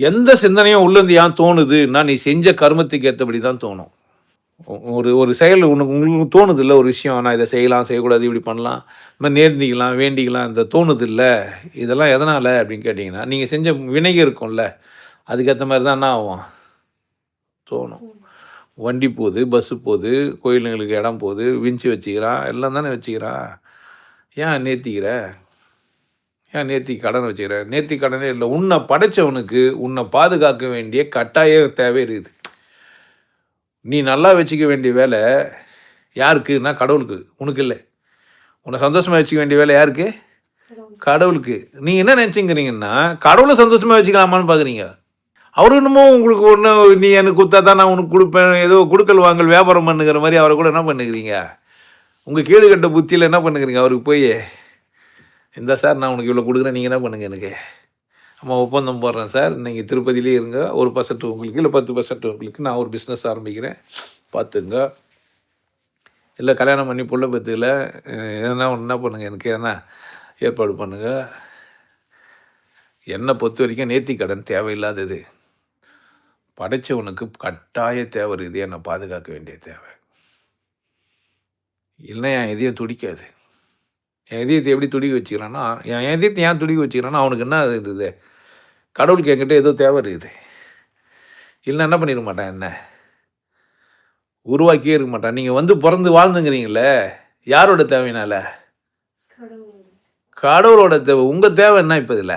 எந்த சிந்தனையும் உள்ளேருந்து ஏன் தோணுதுன்னா நீ செஞ்ச கர்மத்துக்கு ஏற்றபடி தான் தோணும். ஒ- ஒரு ஒரு செயல் உனக்கு உங்களுக்கு தோணுது இல்லை ஒரு விஷயம். நான் இதை செய்யலாம் செய்யக்கூடாது இப்படி பண்ணலாம். இந்த மாதிரி நேர்ந்திக்கலாம் வேண்டிக்கலாம் இந்த தோணுது இல்லை இதெல்லாம் எதனால் அப்படின்னு கேட்டிங்கன்னா நீங்கள் செஞ்ச வினைக இருக்கும்ல அதுக்கேற்ற மாதிரி தான் என்ன ஆகும்? தோணும். வண்டி போகுது பஸ்ஸு போகுது கோயிலுங்களுக்கு இடம் போகுது விஞ்சி வச்சுக்கிறான் எல்லாம் தானே வச்சுக்கிறான் ஏன் நேர்த்திக்கிற? ஏன் நேர்த்தி கடன் வச்சுக்கிற? நேர்த்தி கடனே இல்லை. உன்னை படைச்சவனுக்கு உன்னை பாதுகாக்க வேண்டிய கட்டாய தேவை இருக்குது. நீ நல்லா வச்சுக்க வேண்டிய வேலை யாருக்குன்னா கடவுளுக்கு. உனக்கு இல்லை. உன்னை சந்தோஷமாக வச்சுக்க வேண்டிய வேலை யாருக்கு? கடவுளுக்கு. நீங்கள் என்ன நினச்சிங்கிறீங்கன்னா கடவுளை சந்தோஷமாக வச்சுக்கலாமான்னு பார்க்குறீங்க அவர் இன்னமும் உங்களுக்கு ஒன்று நீ எனக்கு கொடுத்தா தான் நான் உனக்கு கொடுப்பேன். ஏதோ கொடுக்கல் வாங்கல் வியாபாரம் பண்ணுங்கிற மாதிரி அவரை கூட என்ன பண்ணுகிறீங்க? உங்கள் கேடு கட்ட புத்தியில் என்ன பண்ணுக்கிறீங்க அவருக்கு போய்? இந்த சார் நான் உனக்கு இவ்வளோ கொடுக்குறேன் நீங்கள் என்ன பண்ணுங்கள் எனக்கு? அம்மா ஒப்பந்தம் போடுறேன் சார். நீங்கள் திருப்பதியிலே இருங்க. ஒரு பர்சன்ட் உங்களுக்கு இல்லை பத்து பர்சன்ட் உங்களுக்கு. நான் ஒரு பிஸ்னஸ் ஆரம்பிக்கிறேன். பார்த்துங்க. இல்லை கல்யாணம் பண்ணி புள்ள பத்துக்கல. எதனா ஒன்று என்ன பண்ணுங்கள் எனக்கு எதனா ஏற்பாடு பண்ணுங்கள் என்னை பொறுத்த வரைக்கும் நேர்த்தி கடன் தேவையில்லாதது. படைச்சவனுக்கு கட்டாய தேவை இருக்குது. என்னை பாதுகாக்க வேண்டிய தேவை. இல்லைன்னா என் இதயம் துடிக்காது. என் இதயத்தை எப்படி துடிக்க வச்சுக்கிறான்னா என் இதயத்தை ஏன் துடிக்க வச்சுக்கிறான்னா அவனுக்கு என்ன அது இருக்குது? கடவுளுக்கு என்கிட்ட ஏதோ தேவை இருக்குது. இல்லை என்ன பண்ணிட மாட்டான்? என்ன? உருவாக்கியே இருக்க மாட்டான். நீங்கள் வந்து பிறந்து வாழ்ந்துங்கிறீங்களே யாரோட தேவைனால கடவுளோட. தேவை. உங்கள் தேவை என்ன இப்போ இதில்?